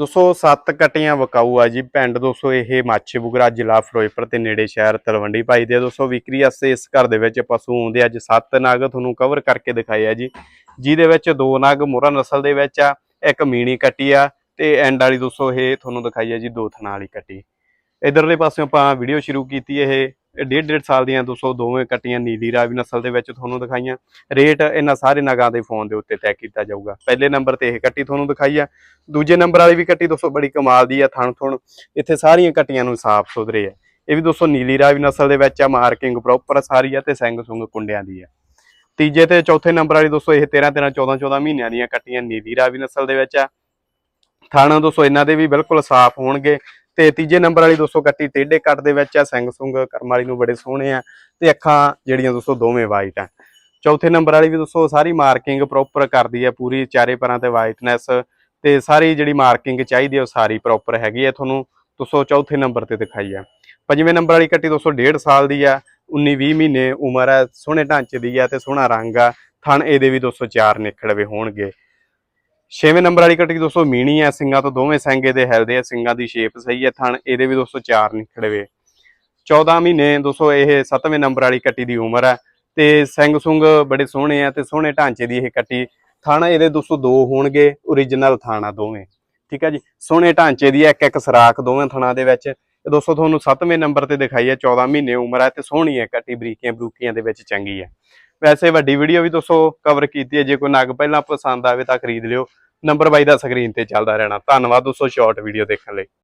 207 ਕਟੀਆਂ ਵਕਾਊ ਆ ਜੀ ਪਿੰਡ ਦੋਸਤੋ, ਇਹ ਮਾਛੇ ਬੁਗਰਾ ਜ਼ਿਲ੍ਹਾ ਫਿਰੋਜ਼ਪੁਰ ਤੇ ਨੇੜੇ ਸ਼ਹਿਰ ਤਲਵੰਡੀ ਭਾਈ ਦੇ ਦੋਸਤੋ। ਵਿਕਰੀ ਵਾਸਤੇ ਇਸ ਘਰ ਦੇ ਵਿੱਚ ਪਸ਼ੂ ਆਉਂਦੇ ਅੱਜ ਸੱਤ ਨਗ ਤੁਹਾਨੂੰ ਕਵਰ ਕਰਕੇ ਦਿਖਾਏ ਆ ਜੀ, ਜਿਹਦੇ ਵਿੱਚ ਦੋ ਨਗ ਮੁਰਾ ਨਸਲ ਦੇ ਵਿੱਚ ਆ, ਇੱਕ ਮੀਣੀ ਕੱਟੀ ਆ ਤੇ ਐਂਡ ਵਾਲੀ ਦੋਸਤੋ, ਇਹ ਤੁਹਾਨੂੰ ਦਿਖਾਈ ਆ ਜੀ ਦੋ ਥਣਾ ਵਾਲੀ ਕੱਟੀ। ਇਧਰਲੇ ਪਾਸੇ ਆਪਾਂ ਵੀਡੀਓ ਸ਼ੁਰੂ ਕੀਤੀ ਇਹ ਡੇਢ ਡੇਢ ਸਾਲ ਦੀਆਂ ਦੋਸਤੋ ਦੋਵੇਂ ਕੱਟੀਆਂ ਨੀਲੀ ਰਾਵੀ ਨਸਲ ਦੇ ਵਿੱਚ ਤੁਹਾਨੂੰ ਦਿਖਾਈਆਂ। ਰੇਟ ਇਹਨਾਂ ਸਾਰੇ ਨਗਾਂ ਦੇ ਫੋਨ ਦੇ ਉੱਤੇ ਤੈਅ ਕੀਤਾ ਜਾਊਗਾ। ਪਹਿਲੇ ਨੰਬਰ ਤੇ ਇਹ ਕੱਟੀ ਤੁਹਾਨੂੰ ਦਿਖਾਈ ਆ। ਦੂਜੇ ਨੰਬਰ ਵਾਲੀ ਵੀ ਕੱਟੀ ਦੋਸਤੋ ਬੜੀ ਕਮਾਲ ਦੀ ਆ, ਥਣ ਥੁਣ। ਇੱਥੇ ਸਾਰੀਆਂ ਕੱਟੀਆਂ ਨੂੰ ਸਾਫ਼ ਸੁਧਰੇ ਆ। ਇਹ ਵੀ ਦੋਸਤੋ ਨੀਲੀ ਰਾਵੀ ਨਸਲ ਦੇ ਵਿੱਚ ਆ, ਮਾਰਕਿੰਗ ਪ੍ਰੋਪਰ ਸਾਰੀ ਆ ਤੇ ਸਿੰਗ ਸੁੰਗ ਕੁੰਡਿਆਂ ਦੀ ਆ। ਤੀਜੇ ਤੇ ਚੌਥੇ ਨੰਬਰ ਵਾਲੀ ਦੋਸਤੋ ਇਹ 13 13 14 14 ਮਹੀਨਿਆਂ ਦੀਆਂ ਕੱਟੀਆਂ ਨੀਲੀ ਰਾਵੀ ਨਸਲ ਦੇ ਵਿੱਚ ਆ। ਥਣ ਦੋਸਤੋ ਇਹਨਾਂ ਦੇ ਵੀ ਬਿਲਕੁਲ ਸਾਫ਼ ਹੋਣਗੇ। ਤੇ ਤੀਜੇ ਨੰਬਰ ਵਾਲੀ ਦੋਸਤੋ ਕੱਟੀ ਟੇਢੇ ਕੱਟ ਦੇ ਵਿੱਚ ਆ, ਸਿੰਘ ਸੁੰਗ ਕਰਮ ਵਾਲੀ ਨੂੰ ਬੜੇ ਸੋਹਣੇ ਆ ਤੇ ਅੱਖਾਂ ਜਿਹੜੀਆਂ ਦੋਸਤੋ ਦੋਵੇਂ ਵਾਈਟ ਆ। ਚੌਥੇ ਨੰਬਰ ਵਾਲੀ ਵੀ ਦੋਸਤੋ ਸਾਰੀ ਮਾਰਕਿੰਗ ਪ੍ਰੋਪਰ ਕਰਦੀ ਆ, ਪੂਰੀ ਚਾਰੇ ਪਰਾਂ ਤੇ ਵਾਈਟਨੈਸ ਤੇ ਸਾਰੀ ਜਿਹੜੀ ਮਾਰਕਿੰਗ ਚਾਹੀਦੀ ਆ ਉਹ ਸਾਰੀ ਪ੍ਰੋਪਰ ਹੈਗੀ ਆ ਤੁਹਾਨੂੰ ਦੋਸਤੋ ਚੌਥੇ ਨੰਬਰ ਤੇ ਦਿਖਾਈ ਆ। ਪੰਜਵੇਂ ਨੰਬਰ ਵਾਲੀ ਕੱਟੀ ਦੋਸਤੋ 1.5 ਸਾਲ ਦੀ ਆ 19 20 ਮਹੀਨੇ ਉਮਰ ਆ, ਸੋਹਣੇ ਢਾਂਚੇ ਦੀ ਆ ਤੇ ਸੋਹਣਾ ਰੰਗ ਆ, ਥਣ ਇਹਦੇ ਵੀ ਦੋਸਤੋ ਚਾਰ ਨਿਕੜਵੇ ਹੋਣਗੇ। ਛੇਵੇਂ ਨੰਬਰ ਵਾਲੀ ਕੱਟੀ ਦੋਸਤੋ ਮੀਣੀ ਹੈ ਸਿੰਘਾਂ ਤੋਂ ਦੋਵੇਂ ਸਿੰਗੇ ਦੇ ਹਿਲਦੇ ਆ ਸਿੰਗਾਂ ਦੀ ਸ਼ੇਪ ਸਹੀ ਹੈ ਥਣ ਇਹਦੇ ਵੀ ਦੋਸਤੋ ਚਾਰ ਨਿਕੜਵੇ 14 ਮਹੀਨੇ ਦੋਸਤੋ ਇਹ 7ਵੇਂ ਨੰਬਰ ਵਾਲੀ ਕੱਟੀ ਦੀ ਉਮਰ ਹੈ ਤੇ ਸਿੰਘ ਸੁੰਗ ਬੜੇ ਸੋਹਣੇ ਆ ਤੇ ਸੋਹਣੇ ਢਾਂਚੇ ਦੀ ਇਹ ਕੱਟੀ। ਥਾਣਾ ਇਹਦੇ ਦੋਸਤੋ ਦੋ ਹੋਣਗੇ origignal ਥਾਣਾ ਦੋਵੇਂ। ਠੀਕ ਆ ਜੀ ਸੋਹਣੇ ਢਾਂਚੇ ਦੀ ਆ, ਇੱਕ ਇੱਕ ਸਰਾਖ ਦੋਵੇਂ ਥਾਣਾ ਦੇ ਵਿੱਚ। ਇਹ ਦੋਸਤੋ ਤੁਹਾਨੂੰ 7ਵੇਂ ਨੰਬਰ ਤੇ ਦਿਖਾਈ ਹੈ 14 ਮਹੀਨੇ ਉਮਰ ਹੈ ਤੇ ਸੋਹਣੀ ਹੈ ਕੱਟੀ ਬਰੀਕੀਆਂ ਬਰੂਕੀਆਂ ਦੇ ਵਿੱਚ ਚੰਗੀ ਹੈ। ਵੈਸੇ ਵੱਡੀ ਵੀਡੀਓ ਵੀ ਦੋਸਤੋ ਕਵਰ ਕੀਤੀ ਹੈ, ਜੇ ਕੋਈ ਨਗ ਪਹਿਲਾਂ ਪਸੰਦ ਆਵੇ ਤਾਂ ਖਰੀਦ ਲਿਓ। ਨੰਬਰ ਬਾਈ ਦਾ ਸਕਰੀਨ ਤੇ ਚੱਲਦਾ ਰਹਿਣਾ। ਧੰਨਵਾਦ ਦੋਸਤੋ ਸ਼ਾਰਟ ਵੀਡੀਓ ਦੇਖਣ ਲਈ।